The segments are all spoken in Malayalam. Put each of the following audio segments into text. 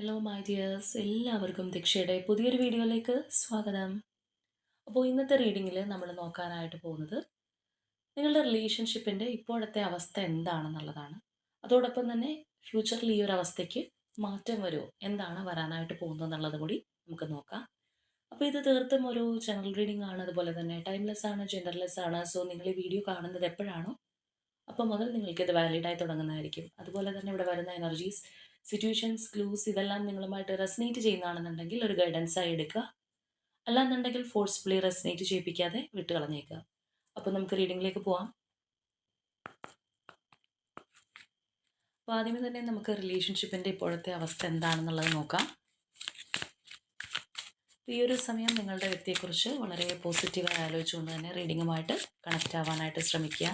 ഹലോ മൈ ഡിയേഴ്സ് എല്ലാവർക്കും ദീക്ഷയുടെ പുതിയൊരു വീഡിയോയിലേക്ക് സ്വാഗതം. അപ്പോൾ ഇന്നത്തെ റീഡിങ്ങിൽ നമ്മൾ നോക്കാനായിട്ട് പോകുന്നത് നിങ്ങളുടെ റിലേഷൻഷിപ്പിന്റെ ഇപ്പോഴത്തെ അവസ്ഥ എന്താണെന്നുള്ളതാണ്. അതോടൊപ്പം തന്നെ ഫ്യൂച്ചറിൽ ഈ ഒരു അവസ്ഥയ്ക്ക് മാറ്റം വരുമോ? എന്താണ് വരാനായിട്ട് പോകുന്നത് എന്നുള്ളത് കൂടി നമുക്ക് നോക്കാം. അപ്പോൾ ഇത് തീർത്തും ഒരു ജനറൽ റീഡിംഗ് ആണ്. അതുപോലെ തന്നെ ടൈംലെസ് ആണ് ജെൻഡർലെസ് ആണ്. സോ നിങ്ങൾ ഈ വീഡിയോ കാണുന്നത് എപ്പോഴാണോ അപ്പോൾ മുതൽ നിങ്ങൾക്കിത് വാലിഡായി തുടങ്ങുന്നതായിരിക്കും. അതുപോലെ തന്നെ ഇവിടെ വരുന്ന എനർജീസ് സിറ്റുവേഷൻസ് ക്ലൂസ് ഇതെല്ലാം നിങ്ങളുമായിട്ട് റെസനേറ്റ് ചെയ്യുന്നതാണെന്നുണ്ടെങ്കിൽ ഒരു ഗൈഡൻസ് ആയി എടുക്കുക. അല്ലാന്നുണ്ടെങ്കിൽ ഫോഴ്സ്ഫുള്ളി റെസനേറ്റ് ചെയ്യിപ്പിക്കാതെ വിട്ട് കളഞ്ഞേക്കുക അപ്പോൾ നമുക്ക് റീഡിങ്ങിലേക്ക് പോവാം. അപ്പോൾ ആദ്യമേ തന്നെ നമുക്ക് റിലേഷൻഷിപ്പിന്റെ ഇപ്പോഴത്തെ അവസ്ഥ എന്താണെന്നുള്ളത് നോക്കാം. ഈ ഒരു സമയം നിങ്ങളുടെ വ്യക്തിയെക്കുറിച്ച് വളരെ പോസിറ്റീവായി ആലോചിച്ചുകൊണ്ട് തന്നെ റീഡിങ്ങുമായിട്ട് കണക്റ്റ് ആവാനായിട്ട് ശ്രമിക്കുക.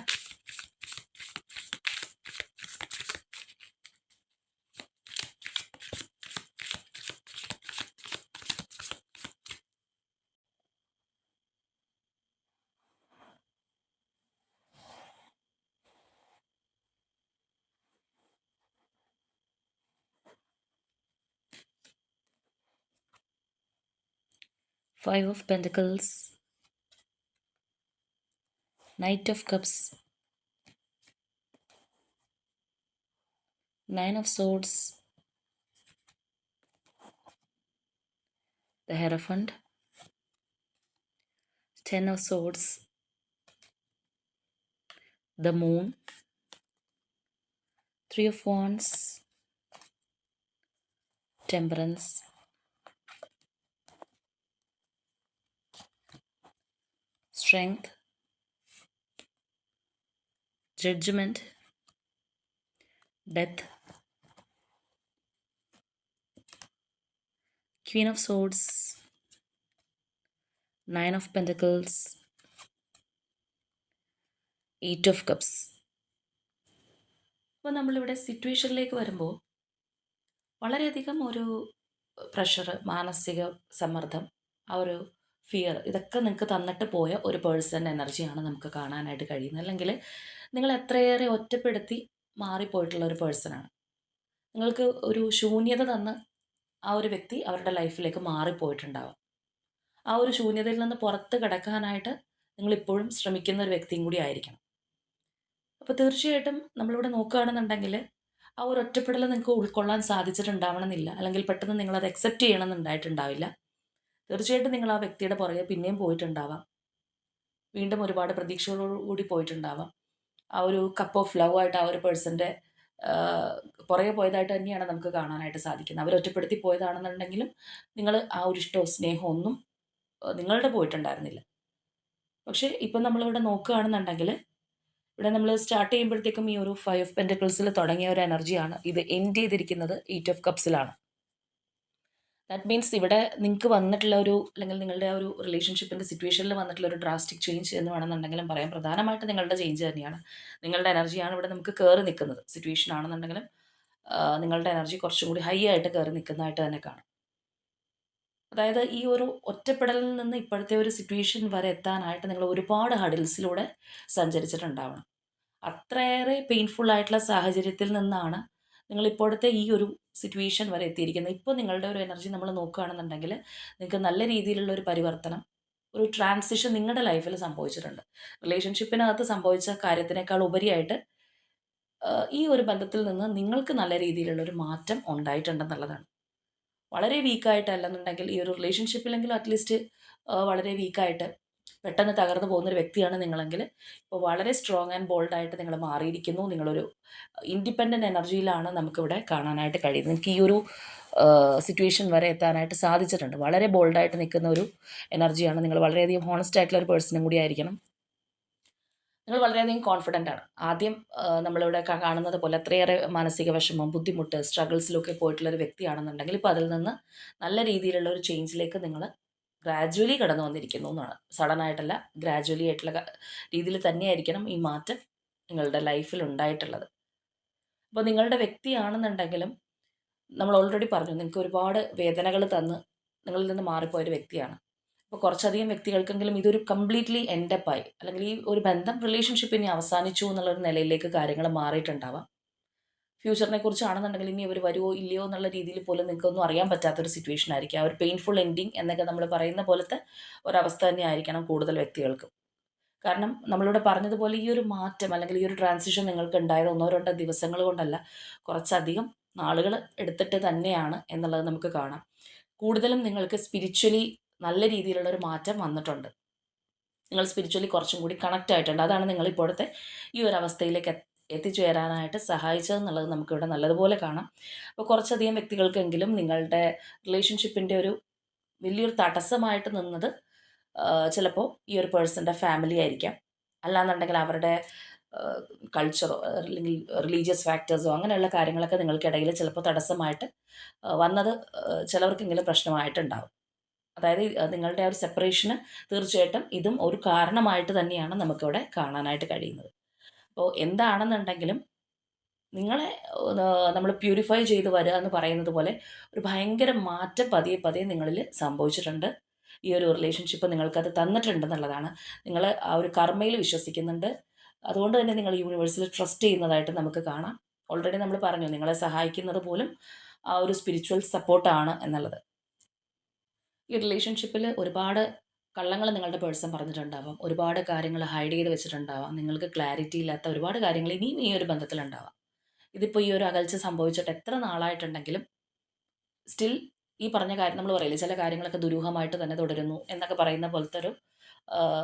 Five of Pentacles, Knight of Cups, Nine of Swords, the Hierophant, Ten of Swords, the Moon, Three of Wands, Temperance, Strength, Judgment, Death, Queen of Swords, Nine of Pentacles, eight of cups അപ്പോൾ നമ്മളിവിടെ സിറ്റുവേഷനിലേക്ക് വരുമ്പോൾ വളരെയധികം ഒരു പ്രഷർ മാനസിക സമ്മർദ്ദം ആ ഒരു ഫിയർ ഇതൊക്കെ നിങ്ങൾക്ക് തന്നിട്ട് പോയ ഒരു പേഴ്സൺ എനർജിയാണ് നമുക്ക് കാണാനായിട്ട് കഴിയുന്നത്. അല്ലെങ്കിൽ നിങ്ങൾ എത്രയേറെ ഒറ്റപ്പെടുത്തി മാറിപ്പോയിട്ടുള്ള ഒരു പേഴ്സണാണ് നിങ്ങൾക്ക് ഒരു ശൂന്യത തന്ന് ആ ഒരു വ്യക്തി അവരുടെ ലൈഫിലേക്ക് മാറിപ്പോയിട്ടുണ്ടാവാം. ആ ഒരു ശൂന്യതയിൽ നിന്ന് പുറത്ത് കിടക്കാനായിട്ട് നിങ്ങൾ ഇപ്പോഴും ശ്രമിക്കുന്ന ഒരു വ്യക്തിയും കൂടി ആയിരിക്കണം. അപ്പോൾ തീർച്ചയായിട്ടും നമ്മളിവിടെ നോക്കുകയാണെന്നുണ്ടെങ്കിൽ ആ ഒരു ഒറ്റപ്പെടൽ നിങ്ങൾക്ക് ഉൾക്കൊള്ളാൻ സാധിച്ചിട്ടുണ്ടാവണമെന്നില്ല. അല്ലെങ്കിൽ പെട്ടെന്ന് നിങ്ങളത് അക്സെപ്റ്റ് ചെയ്യണമെന്നുണ്ടായിട്ടുണ്ടാവില്ല. തീർച്ചയായിട്ടും നിങ്ങൾ ആ വ്യക്തിയുടെ പുറകെ പിന്നെയും പോയിട്ടുണ്ടാവാം. വീണ്ടും ഒരുപാട് പ്രതീക്ഷകളോടുകൂടി പോയിട്ടുണ്ടാവാം. ആ ഒരു കപ്പ് ഓഫ് ലവ് ആയിട്ട് ആ ഒരു പേഴ്സന്റെ പുറകെ പോയതായിട്ട് തന്നെയാണ് നമുക്ക് കാണാനായിട്ട് സാധിക്കുന്നത്. അവർ ഒറ്റപ്പെടുത്തി പോയതാണെന്നുണ്ടെങ്കിലും നിങ്ങൾ ആ ഒരു ഇഷ്ടമോ സ്നേഹമോ ഒന്നും നിങ്ങളുടെ പോയിട്ടുണ്ടായിരുന്നില്ല. പക്ഷേ ഇപ്പം നമ്മളിവിടെ നോക്കുകയാണെന്നുണ്ടെങ്കിൽ ഇവിടെ നമ്മൾ സ്റ്റാർട്ട് ചെയ്യുമ്പോഴത്തേക്കും ഈ ഒരു ഫൈവ് ഓഫ് പെന്റക്കിൾസിൽ തുടങ്ങിയ ഒരു എനർജിയാണ് ഇത് എൻഡ് ചെയ്തിരിക്കുന്നത് എയ്റ്റ് ഓഫ് കപ്സിലാണ് ദാറ്റ് മീൻസ് ഇവിടെ നിങ്ങൾക്ക് വന്നിട്ടുള്ള ഒരു അല്ലെങ്കിൽ നിങ്ങളുടെ ഒരു റിലേഷൻഷിപ്പിന്റെ സിറ്റുവേഷനിൽ വന്നിട്ടുള്ള ഒരു ഡ്രാസ്റ്റിക് ചേഞ്ച് എന്ന് വേണമെന്നുണ്ടെങ്കിലും പറയാം. പ്രധാനമായിട്ട് നിങ്ങളുടെ ചേഞ്ച് തന്നെയാണ്. നിങ്ങളുടെ എനർജിയാണ് ഇവിടെ നമുക്ക് കയറി നിൽക്കുന്നത്. സിറ്റുവേഷൻ ആണെന്നുണ്ടെങ്കിലും നിങ്ങളുടെ എനർജി കുറച്ചും കൂടി ഹൈ ആയിട്ട് കയറി നിൽക്കുന്നതായിട്ട് തന്നെ കാണാം. അതായത് ഈ ഒരു ഒറ്റപ്പെടലിൽ നിന്ന് ഇപ്പോഴത്തെ ഒരു സിറ്റുവേഷൻ വരെ എത്താനായിട്ട് നിങ്ങൾ ഒരുപാട് ഹഡിൽസിലൂടെ സഞ്ചരിച്ചിട്ടുണ്ടാവണം. അത്രയേറെ പെയിൻഫുൾ ആയിട്ടുള്ള സാഹചര്യത്തിൽ നിന്നാണ് നിങ്ങൾ ഇപ്പോഴത്തെ ഈ ഒരു സിറ്റുവേഷൻ വരെ എത്തിയിരിക്കുന്നത് ഇപ്പോൾ നിങ്ങളുടെ ഒരു എനർജി നമ്മൾ നോക്കുകയാണെന്നുണ്ടെങ്കിൽ നിങ്ങൾക്ക് നല്ല രീതിയിലുള്ള ഒരു പരിവർത്തനം ഒരു ട്രാൻസിഷൻ നിങ്ങളുടെ ലൈഫിൽ സംഭവിച്ചിട്ടുണ്ട്. റിലേഷൻഷിപ്പിനകത്ത് സംഭവിച്ച കാര്യത്തിനേക്കാൾ ഉപരിയായിട്ട് ഈ ഒരു ബന്ധത്തിൽ നിന്ന് നിങ്ങൾക്ക് നല്ല രീതിയിലുള്ള ഒരു മാറ്റം ഉണ്ടായിട്ടുണ്ടെന്നുള്ളതാണ്. വളരെ വീക്കായിട്ടല്ലെന്നുണ്ടെങ്കിൽ ഈ ഒരു റിലേഷൻഷിപ്പിലെങ്കിലും അറ്റ്ലീസ്റ്റ് വളരെ വീക്കായിട്ട് പെട്ടെന്ന് തകർന്നു പോകുന്നൊരു വ്യക്തിയാണ് നിങ്ങളെങ്കിൽ ഇപ്പോൾ വളരെ സ്ട്രോങ് ആൻഡ് ബോൾഡായിട്ട് നിങ്ങൾ മാറിയിരിക്കുന്നു. നിങ്ങളൊരു ഇൻഡിപെൻഡന്റ് എനർജിയിലാണ് നമുക്കിവിടെ കാണാനായിട്ട് കഴിയുന്നത്. നിങ്ങൾക്ക് ഈ ഒരു സിറ്റുവേഷൻ വരെ എത്താനായിട്ട് സാധിച്ചിട്ടുണ്ട്. വളരെ ബോൾഡായിട്ട് നിൽക്കുന്ന ഒരു എനർജിയാണ് നിങ്ങൾ വളരെയധികം ഹോണസ്റ്റ് ആയിട്ടുള്ള ഒരു പേഴ്സണും കൂടി ആയിരിക്കണം. നിങ്ങൾ വളരെയധികം കോൺഫിഡന്റ് ആണ്. ആദ്യം നമ്മളിവിടെ കാണുന്നത് പോലെ അത്രയേറെ മാനസിക വിഷമം ബുദ്ധിമുട്ട് സ്ട്രഗിൾസിലൊക്കെ പോയിട്ടുള്ള ഒരു വ്യക്തിയാണെന്നുണ്ടെങ്കിൽ ഇപ്പോൾ അതിൽ നിന്ന് നല്ല രീതിയിലുള്ള ഒരു ചേഞ്ചിലേക്ക് നിങ്ങൾ ഗ്രാജുവലി കടന്നു വന്നിരിക്കുന്നു എന്നാണ്. സഡൻ ആയിട്ടല്ല ഗ്രാജുവലി ആയിട്ടുള്ള രീതിയിൽ തന്നെയായിരിക്കണം ഈ മാറ്റം നിങ്ങളുടെ ലൈഫിൽ ഉണ്ടായിട്ടുള്ളത്. അപ്പോൾ നിങ്ങളുടെ വ്യക്തിയാണെന്നുണ്ടെങ്കിലും നമ്മൾ ഓൾറെഡി പറഞ്ഞു നിങ്ങൾക്ക് ഒരുപാട് വേദനകൾ തന്ന് നിങ്ങളിൽ നിന്ന് മാറിപ്പോയൊരു വ്യക്തിയാണ്. അപ്പോൾ കുറച്ചധികം വ്യക്തികൾക്കെങ്കിലും ഇതൊരു കംപ്ലീറ്റ്ലി എൻഡപ്പായി അല്ലെങ്കിൽ ഈ ഒരു ബന്ധം റിലേഷൻഷിപ്പ് ഇനി അവസാനിച്ചു എന്നുള്ളൊരു നിലയിലേക്ക് കാര്യങ്ങൾ മാറിയിട്ടുണ്ടാവാം. ഫ്യൂച്ചറിനെ കുറിച്ചാണെന്നുണ്ടെങ്കിൽ ഇനി അവർ വരുമോ ഇല്ലയോ എന്നുള്ള രീതിയിൽ പോലും നിങ്ങൾക്കൊന്നും അറിയാൻ പറ്റാത്തൊരു സിറ്റുവേഷൻ ആയിരിക്കും. ആ ഒരു പെയിൻഫുൾ എൻഡിങ് എന്നൊക്കെ നമ്മൾ പറയുന്ന പോലത്തെ ഒരവസ്ഥ തന്നെ ആയിരിക്കണം കൂടുതൽ വ്യക്തികൾക്കും. കാരണം നമ്മളിവിടെ പറഞ്ഞതുപോലെ ഈ ഒരു മാറ്റം അല്ലെങ്കിൽ ഈ ഒരു ട്രാൻസിഷൻ നിങ്ങൾക്ക് ഉണ്ടായത് ഒന്നോ രണ്ടോ ദിവസങ്ങൾ കൊണ്ടല്ല കുറച്ചധികം നാളുകൾ എടുത്തിട്ട് തന്നെയാണ് എന്നുള്ളത് നമുക്ക് കാണാം. കൂടുതലും നിങ്ങൾക്ക് സ്പിരിച്വലി നല്ല രീതിയിലുള്ള ഒരു മാറ്റം വന്നിട്ടുണ്ട്. നിങ്ങൾ സ്പിരിച്വലി കുറച്ചും കൂടി കണക്റ്റ് ആയിട്ടുണ്ട്. അതാണ് നിങ്ങൾ ഇപ്പോഴത്തെ ഈ ഒരു അവസ്ഥയിലേക്ക് എത്തിച്ചേരാനായിട്ട് സഹായിച്ചതെന്നുള്ളത് നമുക്കിവിടെ നല്ലതുപോലെ കാണാം. അപ്പോൾ കുറച്ചധികം വ്യക്തികൾക്കെങ്കിലും നിങ്ങളുടെ റിലേഷൻഷിപ്പിന്റെ ഒരു വലിയൊരു തടസ്സമായിട്ട് നിന്നത് ചിലപ്പോൾ ഈ ഒരു പേഴ്സന്റെ ഫാമിലി ആയിരിക്കാം. അല്ലാന്നുണ്ടെങ്കിൽ അവരുടെ കൾച്ചറോ അല്ലെങ്കിൽ റിലീജിയസ് ഫാക്ടേഴ്സോ അങ്ങനെയുള്ള കാര്യങ്ങളൊക്കെ നിങ്ങൾക്കിടയിൽ ചിലപ്പോൾ തടസ്സമായിട്ട് വന്നത് ചിലവർക്കെങ്കിലും പ്രശ്നമായിട്ടുണ്ടാവും. അതായത് നിങ്ങളുടെ ആ ഒരു സെപ്പറേഷന് തീർച്ചയായിട്ടും ഇതും ഒരു കാരണമായിട്ട് തന്നെയാണ് നമുക്കിവിടെ കാണാനായിട്ട് കഴിയുന്നത്. അപ്പോൾ എന്താണെന്നുണ്ടെങ്കിലും നിങ്ങളെ നമ്മൾ പ്യൂരിഫൈ ചെയ്ത് വരിക എന്ന് പറയുന്നത് പോലെ ഒരു ഭയങ്കര മാറ്റം പതിയെ പതിയെ നിങ്ങളിൽ സംഭവിച്ചിട്ടുണ്ട്. ഈ ഒരു റിലേഷൻഷിപ്പ് നിങ്ങൾക്കത് തന്നിട്ടുണ്ടെന്നുള്ളതാണ്. നിങ്ങൾ ആ ഒരു കർമ്മയിൽ വിശ്വസിക്കുന്നുണ്ട്. അതുകൊണ്ട് തന്നെ നിങ്ങൾ യൂണിവേഴ്സിൽ ട്രസ്റ്റ് ചെയ്യുന്നതായിട്ട് നമുക്ക് കാണാം. ഓൾറെഡി നമ്മൾ പറഞ്ഞു നിങ്ങളെ സഹായിക്കുന്നത് പോലും ആ ഒരു സ്പിരിച്വൽ സപ്പോർട്ടാണ് എന്നുള്ളത്. ഈ റിലേഷൻഷിപ്പിൽ ഒരുപാട് കള്ളങ്ങൾ നിങ്ങളുടെ പേഴ്സൺ പറഞ്ഞിട്ടുണ്ടാവാം. ഒരുപാട് കാര്യങ്ങൾ ഹൈഡ് ചെയ്ത് വെച്ചിട്ടുണ്ടാവാം. നിങ്ങൾക്ക് ക്ലാരിറ്റി ഇല്ലാത്ത ഒരുപാട് കാര്യങ്ങൾ ഇനിയും ഈ ഒരു ബന്ധത്തിലുണ്ടാവാം. ഇതിപ്പോൾ ഈ ഒരു അകൽച്ച സംഭവിച്ചിട്ട് എത്ര നാളായിട്ടുണ്ടെങ്കിലും സ്റ്റിൽ ഈ പറഞ്ഞ കാര്യം നമ്മൾ പറയില്ലേ ചില കാര്യങ്ങളൊക്കെ ദുരൂഹമായിട്ട് തന്നെ തുടരുന്നു എന്നൊക്കെ പറയുന്ന പോലത്തെ ഒരു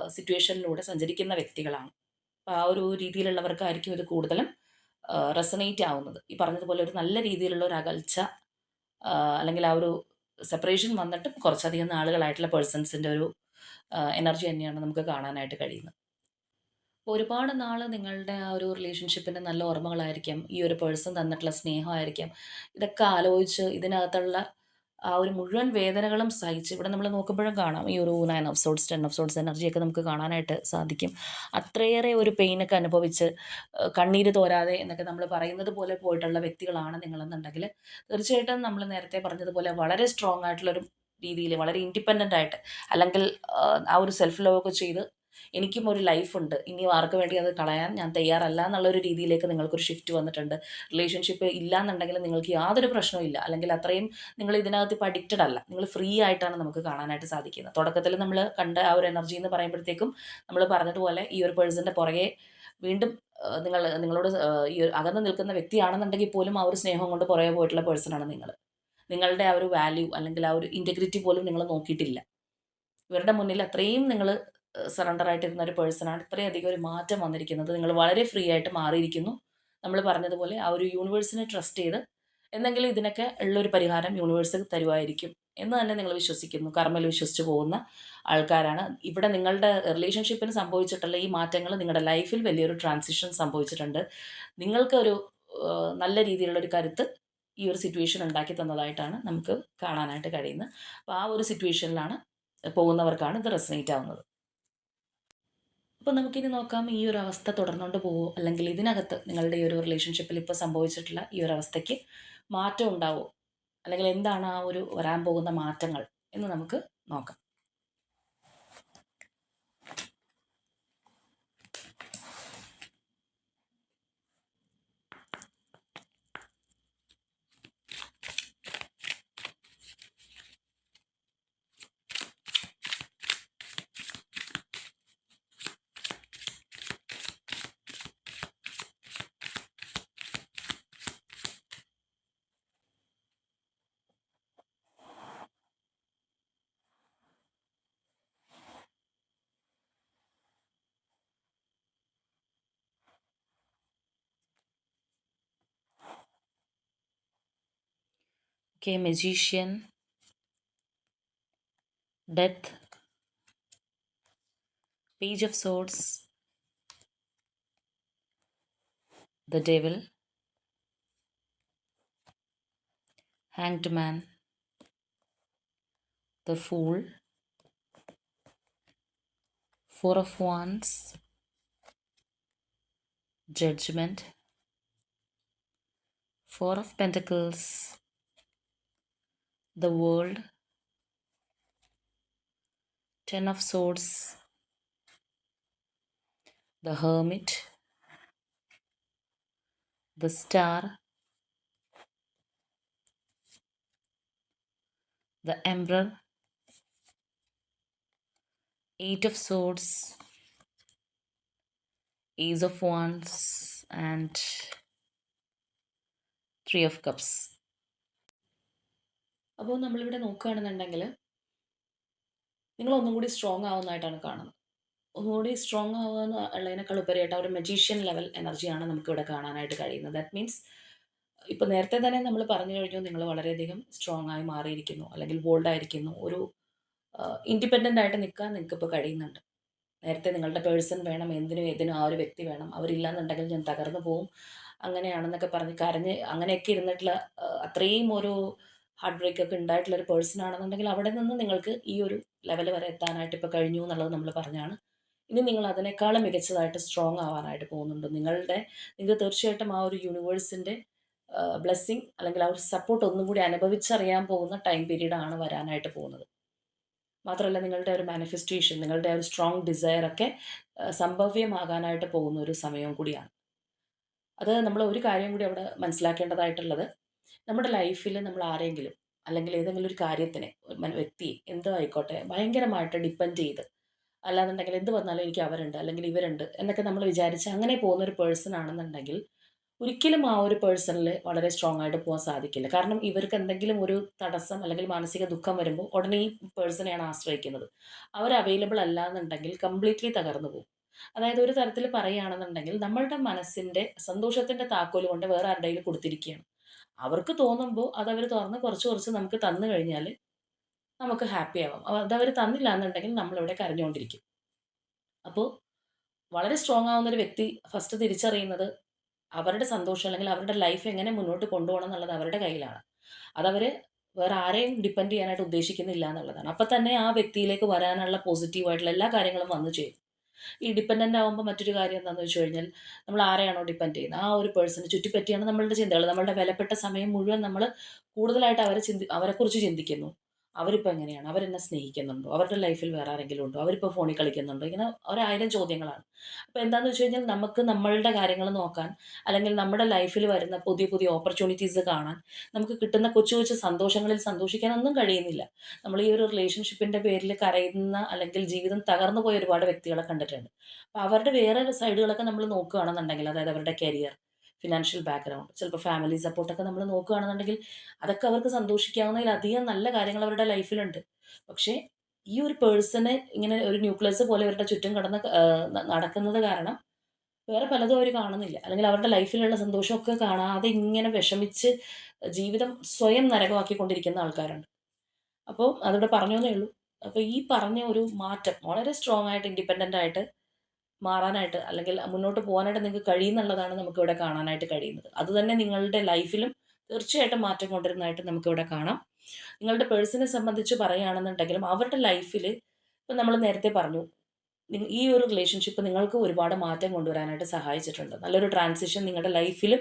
സിറ്റുവേഷനിലൂടെ സഞ്ചരിക്കുന്ന വ്യക്തികളാണ്. അപ്പോൾ ആ ഒരു രീതിയിലുള്ളവർക്കായിരിക്കും ഇത് കൂടുതലും റെസനേറ്റ് ആവുന്നത്. ഈ പറഞ്ഞതുപോലെ ഒരു നല്ല രീതിയിലുള്ള ഒരു അകൽച്ച അല്ലെങ്കിൽ ആ ഒരു സെപ്പറേഷൻ വന്നിട്ടും കുറച്ചധികം നാളുകളായിട്ടുള്ള പേഴ്സൺസിന്റെ ഒരു എനർജി തന്നെയാണ് നമുക്ക് കാണാനായിട്ട് കഴിയുന്നത്. ഒരുപാട് നാൾ നിങ്ങളുടെ ആ ഒരു റിലേഷൻഷിപ്പിന്റെ നല്ല ഓർമ്മകളായിരിക്കാം. ഈ ഒരു പേഴ്സൺ തന്നിട്ടുള്ള സ്നേഹമായിരിക്കാം. ഇതൊക്കെ ആലോചിച്ച് ഇതിനകത്തുള്ള ആ ഒരു മുഴുവൻ വേദനകളും സഹിച്ച് ഇവിടെ നമ്മൾ നോക്കുമ്പോഴും കാണാം. ഈ ഒരു nine of swords ten of swords എനർജിയൊക്കെ നമുക്ക് കാണാനായിട്ട് സാധിക്കും. അത്രയേറെ ഒരു പെയിനൊക്കെ അനുഭവിച്ച് കണ്ണീര് തോരാതെ എന്നൊക്കെ നമ്മൾ പറയുന്നത് പോലെ പോയിട്ടുള്ള വ്യക്തികളാണ് നിങ്ങളെന്നുണ്ടെങ്കിൽ തീർച്ചയായിട്ടും നമ്മൾ നേരത്തെ പറഞ്ഞതുപോലെ വളരെ സ്ട്രോങ് ആയിട്ടുള്ളൊരു രീതിയിൽ വളരെ ഇൻഡിപെൻഡന്റ് ആയിട്ട് അല്ലെങ്കിൽ ആ ഒരു സെൽഫ് ലവ് ഒക്കെ ചെയ്ത് എനിക്കും ഒരു ലൈഫുണ്ട് ഇനി ആർക്ക് വേണ്ടി അത് കളയാൻ ഞാൻ തയ്യാറല്ല എന്നുള്ളൊരു രീതിയിലേക്ക് നിങ്ങൾക്കൊരു ഷിഫ്റ്റ് വന്നിട്ടുണ്ട്. റിലേഷൻഷിപ്പ് ഇല്ല എന്നുണ്ടെങ്കിൽ നിങ്ങൾക്ക് യാതൊരു പ്രശ്നവും അല്ലെങ്കിൽ അത്രയും നിങ്ങൾ ഇതിനകത്ത് ഇപ്പോൾ അഡിക്റ്റഡ് അല്ല. നിങ്ങൾ ഫ്രീ ആയിട്ടാണ് നമുക്ക് കാണാനായിട്ട് സാധിക്കുന്നത്. തുടക്കത്തിൽ നമ്മൾ കണ്ട ആ ഒരു എനർജി എന്ന് പറയുമ്പോഴത്തേക്കും നമ്മൾ പറഞ്ഞതുപോലെ ഈ ഒരു പേഴ്സന്റെ പുറകെ വീണ്ടും നിങ്ങൾ നിങ്ങളോട് ഈ അകന്ന് നിൽക്കുന്ന വ്യക്തിയാണെന്നുണ്ടെങ്കിൽ പോലും ആ ഒരു സ്നേഹം കൊണ്ട് പുറകെ പോയിട്ടുള്ള പേഴ്സണാണ് നിങ്ങൾ. നിങ്ങളുടെ ആ ഒരു വാല്യൂ അല്ലെങ്കിൽ ആ ഒരു ഇന്റഗ്രിറ്റി പോലും നിങ്ങൾ നോക്കിയിട്ടില്ല. ഇവരുടെ മുന്നിൽ അത്രയും നിങ്ങൾ സറണ്ടർ ആയിട്ടിരുന്ന ഒരു പേഴ്സണാണ് ഇത്രയധികം ഒരു മാറ്റം വന്നിരിക്കുന്നത്. നിങ്ങൾ വളരെ ഫ്രീ ആയിട്ട് മാറിയിരിക്കുന്നു. നമ്മൾ പറഞ്ഞതുപോലെ ആ ഒരു യൂണിവേഴ്സിനെ ട്രസ്റ്റ് ചെയ്ത് എന്തെങ്കിലും ഇതിനൊക്കെ ഉള്ളൊരു പരിഹാരം യൂണിവേഴ്സ് തരുമായിരിക്കും എന്ന് തന്നെ നിങ്ങൾ വിശ്വസിക്കുന്നു. കർമ്മയിൽ വിശ്വസിച്ച് പോകുന്ന ആൾക്കാരാണ്. ഇവിടെ നിങ്ങളുടെ റിലേഷൻഷിപ്പിന് സംഭവിച്ചിട്ടുള്ള ഈ മാറ്റങ്ങൾ നിങ്ങളുടെ ലൈഫിൽ വലിയൊരു ട്രാൻസിഷൻ സംഭവിച്ചിട്ടുണ്ട്. നിങ്ങൾക്കൊരു നല്ല രീതിയിലുള്ള ഒരു കരുത്ത് ഈ ഒരു സിറ്റുവേഷൻ ഉണ്ടാക്കി തന്നതായിട്ടാണ് നമുക്ക് കാണാനായിട്ട് കഴിയുന്നത്. അപ്പോൾ ആ ഒരു സിറ്റുവേഷനിലാണ് പോകുന്നവർക്കാണ് ഇത് റെസനേറ്റ് ആവുന്നത്. അപ്പോൾ നമുക്കിനി നോക്കാം ഈ ഒരു അവസ്ഥ തുടർന്നുകൊണ്ട് പോവോ? അല്ലെങ്കിൽ ഇതിനകത്ത് നിങ്ങളുടെ ഈ ഒരു റിലേഷൻഷിപ്പിൽ ഇപ്പോൾ സംഭവിച്ചിട്ടുള്ള ഈ ഒരു അവസ്ഥയ്ക്ക് മാറ്റം ഉണ്ടാവോ? അല്ലെങ്കിൽ എന്താണ് ആ ഒരു വരാൻ പോകുന്ന മാറ്റങ്ങൾ എന്ന് നമുക്ക് നോക്കാം. Okay, magician, death, page of swords, the devil, hanged man, the fool, four of wands, judgment, four of pentacles, the world, Ten of Swords, the Hermit, the Star, the Emperor, Eight of Swords, Ace of Wands, and Three of Cups. അപ്പോൾ നമ്മളിവിടെ നോക്കുകയാണെന്നുണ്ടെങ്കിൽ നിങ്ങൾ ഒന്നും കൂടി സ്ട്രോങ് ആവുന്നതായിട്ടാണ് കാണുന്നത്. ഒന്നുകൂടി സ്ട്രോങ് ആവുക ഉള്ളതിനേക്കാൾ ഉപരിയായിട്ട് ഒരു മജീഷ്യൻ ലെവൽ എനർജിയാണ് നമുക്കിവിടെ കാണാനായിട്ട് കഴിയുന്നത്. ദാറ്റ് മീൻസ് ഇപ്പോൾ നേരത്തെ തന്നെ നമ്മൾ പറഞ്ഞു കഴിഞ്ഞു നിങ്ങൾ വളരെയധികം സ്ട്രോങ് ആയി മാറിയിരിക്കുന്നു അല്ലെങ്കിൽ ബോൾഡ് ആയിരിക്കുന്നു ഒരു ഇൻഡിപെൻഡന്റ് ആയിട്ട് നിൽക്കാൻ നിങ്ങൾക്ക് ഇപ്പോൾ കഴിയുന്നുണ്ട്. നേരത്തെ നിങ്ങളുടെ പേഴ്സൺ വേണം എന്തിനും ഏതിനും ആ ഒരു വ്യക്തി വേണം. അവരില്ലാന്നുണ്ടെങ്കിൽ ഞാൻ തകർന്നു പോവും. അങ്ങനെയാണെന്നൊക്കെ പറഞ്ഞ് കരഞ്ഞ് അങ്ങനെയൊക്കെ ഇരുന്നിട്ടുള്ള അത്രയും ഒരു ഹാർട്ട് ബ്രേക്ക് ഒക്കെ ഉണ്ടായിട്ടുള്ള ഒരു പേഴ്സൺ ആണെന്നുണ്ടെങ്കിൽ അവിടെ നിന്ന് നിങ്ങൾക്ക് ഈ ഒരു ലെവൽ വരെ എത്താനായിട്ട് ഇപ്പോൾ കഴിഞ്ഞു എന്നുള്ളത് നമ്മൾ പറഞ്ഞാണ്. ഇനി നിങ്ങൾ അതിനേക്കാളും മികച്ചതായിട്ട് സ്ട്രോങ് ആവാനായിട്ട് പോകുന്നുണ്ട്. നിങ്ങളുടെ നിങ്ങൾക്ക് തീർച്ചയായിട്ടും ആ ഒരു യൂണിവേഴ്സിന്റെ ബ്ലെസ്സിങ് അല്ലെങ്കിൽ ആ ഒരു സപ്പോർട്ട് ഒന്നും കൂടി അനുഭവിച്ചറിയാൻ പോകുന്ന ടൈം പീരീഡാണ് വരാനായിട്ട് പോകുന്നത്. മാത്രമല്ല നിങ്ങളുടെ ഒരു മാനിഫെസ്റ്റേഷൻ നിങ്ങളുടെ ഒരു സ്ട്രോങ് ഡിസയർ ഒക്കെ സംഭവ്യമാകാനായിട്ട് പോകുന്ന ഒരു സമയവും കൂടിയാണ്. അത് നമ്മൾ ഒരു കാര്യം കൂടി അവിടെ മനസ്സിലാക്കേണ്ടതായിട്ടുള്ളത്. നമ്മുടെ ലൈഫിൽ നമ്മൾ ആരെങ്കിലും അല്ലെങ്കിൽ ഏതെങ്കിലും ഒരു കാര്യത്തിനെ വ്യക്തിയെ എന്തോ ആയിക്കോട്ടെ ഭയങ്കരമായിട്ട് ഡിപ്പെൻഡ് ചെയ്ത് അല്ലാന്നുണ്ടെങ്കിൽ എന്ത് വന്നാലും എനിക്ക് അവരുണ്ട് അല്ലെങ്കിൽ ഇവരുണ്ട് എന്നൊക്കെ നമ്മൾ വിചാരിച്ച് അങ്ങനെ പോകുന്ന ഒരു പേഴ്സൺ ആണെന്നുണ്ടെങ്കിൽ ഒരിക്കലും ആ ഒരു പേഴ്സണിൽ വളരെ സ്ട്രോങ് ആയിട്ട് പോകാൻ സാധിക്കില്ല. കാരണം ഇവർക്ക് എന്തെങ്കിലും ഒരു തടസ്സം അല്ലെങ്കിൽ മാനസിക ദുഃഖം വരുമ്പോൾ ഉടനെ ഈ പേഴ്സണെയാണ് ആശ്രയിക്കുന്നത്. അവർ അവൈലബിൾ അല്ല എന്നുണ്ടെങ്കിൽ കംപ്ലീറ്റ്ലി തകർന്നു പോകും. അതായത് ഒരു തരത്തിൽ പറയുകയാണെന്നുണ്ടെങ്കിൽ നമ്മളുടെ മനസ്സിന്റെ സന്തോഷത്തിന്റെ താക്കോൽ കൊണ്ട് വേറെ ആരുടെയും കൊടുത്തിരിക്കുകയാണ്. അവർക്ക് തോന്നുമ്പോൾ അത് അവർ തുറന്ന് കുറച്ച് കുറച്ച് നമുക്ക് തന്നു കഴിഞ്ഞാൽ നമുക്ക് ഹാപ്പി ആവാം. അത് അവർ തന്നില്ല എന്നുണ്ടെങ്കിൽ നമ്മളിവിടെ കരഞ്ഞുകൊണ്ടിരിക്കും അപ്പോൾ വളരെ സ്ട്രോങ് ആവുന്ന ഒരു വ്യക്തി ഫസ്റ്റ് തിരിച്ചറിയുന്നത് അവരുടെ സന്തോഷം അല്ലെങ്കിൽ അവരുടെ ലൈഫ് എങ്ങനെ മുന്നോട്ട് കൊണ്ടുപോകണം എന്നുള്ളത് അവരുടെ കയ്യിലാണ്. അതവർ വേറെ ആരെയും ഡിപ്പെൻഡ് ചെയ്യാനായിട്ട് ഉദ്ദേശിക്കുന്നില്ല എന്നുള്ളതാണ്. അപ്പം തന്നെ ആ വ്യക്തിയിലേക്ക് വരാനുള്ള പോസിറ്റീവായിട്ടുള്ള എല്ലാ കാര്യങ്ങളും വന്നു ചേരും. ഈ ഡിപ്പെൻഡന്റ് ആകുമ്പോൾ മറ്റൊരു കാര്യം എന്താണെന്ന് വെച്ച് കഴിഞ്ഞാൽ നമ്മൾ ആരെയാണോ ഡിപ്പെൻഡ് ചെയ്യുന്നത്? ആ ഒരു പേഴ്സണെ ചുറ്റിപ്പറ്റിയാണ് നമ്മളുടെ ചിന്തകൾ നമ്മളുടെ വിലപ്പെട്ട സമയം മുഴുവൻ നമ്മൾ കൂടുതലായിട്ട് അവരെ ചിന്തി അവരെക്കുറിച്ച് ചിന്തിക്കുന്നു. അവരിപ്പോൾ എങ്ങനെയാണ്? അവരെന്നെ സ്നേഹിക്കുന്നുണ്ടോ? അവരുടെ ലൈഫിൽ വേറെ ആരെങ്കിലും ഉണ്ടോ? അവരിപ്പോൾ ഫോണിൽ കളിക്കുന്നുണ്ടോ? ഇങ്ങനെ ഒരായിരം ചോദ്യങ്ങളാണ്. അപ്പോൾ എന്താണെന്ന് വെച്ച് കഴിഞ്ഞാൽ നമുക്ക് നമ്മളുടെ കാര്യങ്ങൾ നോക്കാൻ അല്ലെങ്കിൽ നമ്മുടെ ലൈഫിൽ വരുന്ന പുതിയ പുതിയ ഓപ്പർച്യൂണിറ്റീസ് കാണാൻ നമുക്ക് കിട്ടുന്ന കൊച്ചു കൊച്ചു സന്തോഷങ്ങളിൽ സന്തോഷിക്കാനൊന്നും കഴിയുന്നില്ല. നമ്മൾ ഈ ഒരു റിലേഷൻഷിപ്പിന്റെ പേരിൽ കരയുന്ന അല്ലെങ്കിൽ ജീവിതം തകർന്നു പോയ ഒരുപാട് വ്യക്തികളെ കണ്ടിട്ടുണ്ട്. അപ്പോൾ അവരുടെ വേറെ സൈഡുകളൊക്കെ നമ്മൾ നോക്കുകയാണെന്നുണ്ടെങ്കിൽ അതായത് അവരുടെ കരിയർ ഫിനാൻഷ്യൽ ബാക്ക്ഗ്രൗണ്ട് ചിലപ്പോൾ ഫാമിലി സപ്പോർട്ടൊക്കെ നമ്മൾ നോക്കുകയാണെന്നുണ്ടെങ്കിൽ അതൊക്കെ അവർക്ക് സന്തോഷിക്കാവുന്നതിൽ അധികം നല്ല കാര്യങ്ങൾ അവരുടെ ലൈഫിലുണ്ട് പക്ഷേ ഈ ഒരു പേഴ്സണെ ഇങ്ങനെ ഒരു ന്യൂക്ലിയസ് പോലെ അവരുടെ ചുറ്റും കടന്ന് നടക്കുന്നത് കാരണം വേറെ പലതും അവർ കാണുന്നില്ല. അല്ലെങ്കിൽ അവരുടെ ലൈഫിലുള്ള സന്തോഷമൊക്കെ കാണാതെ ഇങ്ങനെ വിഷമിച്ച് ജീവിതം സ്വയം നരകമാക്കിക്കൊണ്ടിരിക്കുന്ന ആൾക്കാരുണ്ട്. അപ്പോൾ അതിവിടെ പറഞ്ഞു ഉള്ളൂ. അപ്പോൾ ഈ പറഞ്ഞ ഒരു മാറ്റം വളരെ സ്ട്രോങ് ആയിട്ട് ഇൻഡിപെൻഡന്റ് ആയിട്ട് മാറാനായിട്ട് അല്ലെങ്കിൽ മുന്നോട്ട് പോകാനായിട്ട് നിങ്ങൾക്ക് കഴിയുന്നുള്ളതാണ് നമുക്കിവിടെ കാണാനായിട്ട് കഴിയുന്നത്. അതുതന്നെ നിങ്ങളുടെ ലൈഫിലും തീർച്ചയായിട്ടും മാറ്റം കൊണ്ടുവരുന്നതായിട്ട് നമുക്കിവിടെ കാണാം. നിങ്ങളുടെ പേഴ്സണെ സംബന്ധിച്ച് പറയുകയാണെന്നുണ്ടെങ്കിലും അവരുടെ ലൈഫിൽ ഇപ്പം നമ്മൾ നേരത്തെ പറഞ്ഞു ഈ ഒരു റിലേഷൻഷിപ്പ് നിങ്ങൾക്ക് ഒരുപാട് മാറ്റം കൊണ്ടുവരാനായിട്ട് സഹായിച്ചിട്ടുണ്ട്. നല്ലൊരു ട്രാൻസിഷൻ നിങ്ങളുടെ ലൈഫിലും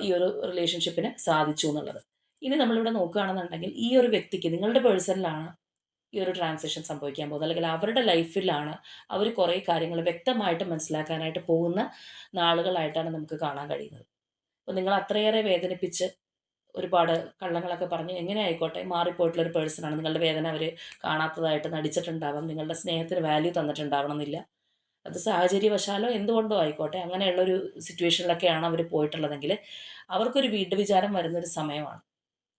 ഈ ഒരു റിലേഷൻഷിപ്പിന് സാധിച്ചു എന്നുള്ളത്. ഇനി നമ്മളിവിടെ നോക്കുകയാണെന്നുണ്ടെങ്കിൽ ഈ ഒരു വ്യക്തിക്ക് നിങ്ങളുടെ പേഴ്സണിലാണ് ഈ ഒരു ട്രാൻസിഷൻ സംഭവിക്കാൻ പോകുന്നത്. അല്ലെങ്കിൽ അവരുടെ ലൈഫിലാണ് അവർ കുറേ കാര്യങ്ങൾ വ്യക്തമായിട്ട് മനസ്സിലാക്കാനായിട്ട് പോകുന്ന നാളുകളായിട്ടാണ് നമുക്ക് കാണാൻ കഴിയുന്നത്. അപ്പോൾ നിങ്ങൾ അത്രയേറെ വേദനിപ്പിച്ച് ഒരുപാട് കള്ളങ്ങളൊക്കെ പറഞ്ഞ് എങ്ങനെ ആയിക്കോട്ടെ മാറിപ്പോയിട്ടുള്ള ഒരു പേഴ്സണാണ് നിങ്ങളുടെ വേദന അവർ കാണാത്തതായിട്ട് നടിച്ചിട്ടുണ്ടാവാം. നിങ്ങളുടെ സ്നേഹത്തിന് വാല്യൂ തന്നിട്ടുണ്ടാവണം എന്നില്ല അത് സാഹചര്യവശാലോ എന്തുകൊണ്ടോ ആയിക്കോട്ടെ അങ്ങനെയുള്ളൊരു സിറ്റുവേഷനിലൊക്കെയാണ് അവർ പോയിട്ടുള്ളതെങ്കിൽ അവർക്കൊരു വീട്ടു വിചാരം വരുന്നൊരു സമയമാണ്.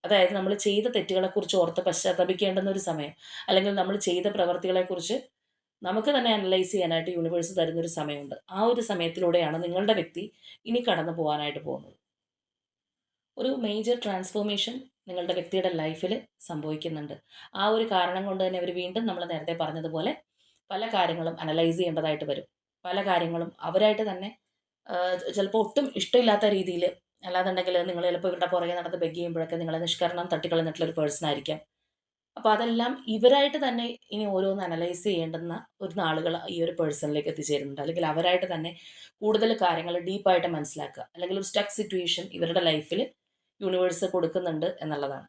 അതായത് നമ്മൾ ചെയ്ത തെറ്റുകളെക്കുറിച്ച് ഓർത്ത് പശ്ചാത്തപിക്കേണ്ടുന്ന ഒരു സമയം അല്ലെങ്കിൽ നമ്മൾ ചെയ്ത പ്രവർത്തികളെക്കുറിച്ച് നമുക്ക് തന്നെ അനലൈസ് ചെയ്യാനായിട്ട് യൂണിവേഴ്സ് തരുന്നൊരു സമയമുണ്ട്. ആ ഒരു സമയത്തിലൂടെയാണ് നിങ്ങളുടെ വ്യക്തി ഇനി കടന്നു പോകാനായിട്ട് പോകുന്നത്. ഒരു മേജർ ട്രാൻസ്ഫോർമേഷൻ നിങ്ങളുടെ വ്യക്തിയുടെ ലൈഫിൽ സംഭവിക്കുന്നുണ്ട്. ആ ഒരു കാരണം കൊണ്ട് തന്നെ അവർ വീണ്ടും നമ്മൾ നേരത്തെ പറഞ്ഞതുപോലെ പല കാര്യങ്ങളും അനലൈസ് ചെയ്യേണ്ടതായിട്ട് വരും. പല കാര്യങ്ങളും അവരായിട്ട് തന്നെ ചിലപ്പോൾ ഒട്ടും ഇഷ്ടമില്ലാത്ത രീതിയിൽ അല്ലാന്നുണ്ടെങ്കിൽ നിങ്ങൾ ചിലപ്പോൾ ഇവരുടെ പുറകെ നടന്ന് ബെഗ് ചെയ്യുമ്പോഴൊക്കെ നിങ്ങളെ നിഷ്കരണം തട്ടിക്കളഞ്ഞിട്ടുള്ള ഒരു പേഴ്സൺ ആയിരിക്കാം. അപ്പോൾ അതെല്ലാം ഇവരായിട്ട് തന്നെ ഇനി ഓരോന്ന് അനലൈസ് ചെയ്യേണ്ടുന്ന ഒരു നാളുകൾ ഈ ഒരു പേഴ്സണിലേക്ക് എത്തിച്ചേരുന്നുണ്ട്. അല്ലെങ്കിൽ അവരായിട്ട് തന്നെ കൂടുതൽ കാര്യങ്ങൾ ഡീപ്പായിട്ട് മനസ്സിലാക്കുക. അല്ലെങ്കിൽ ഒരു സ്റ്റക്ക് സിറ്റുവേഷൻ ഇവരുടെ ലൈഫിൽ യൂണിവേഴ്സ് കൊടുക്കുന്നുണ്ട് എന്നുള്ളതാണ്.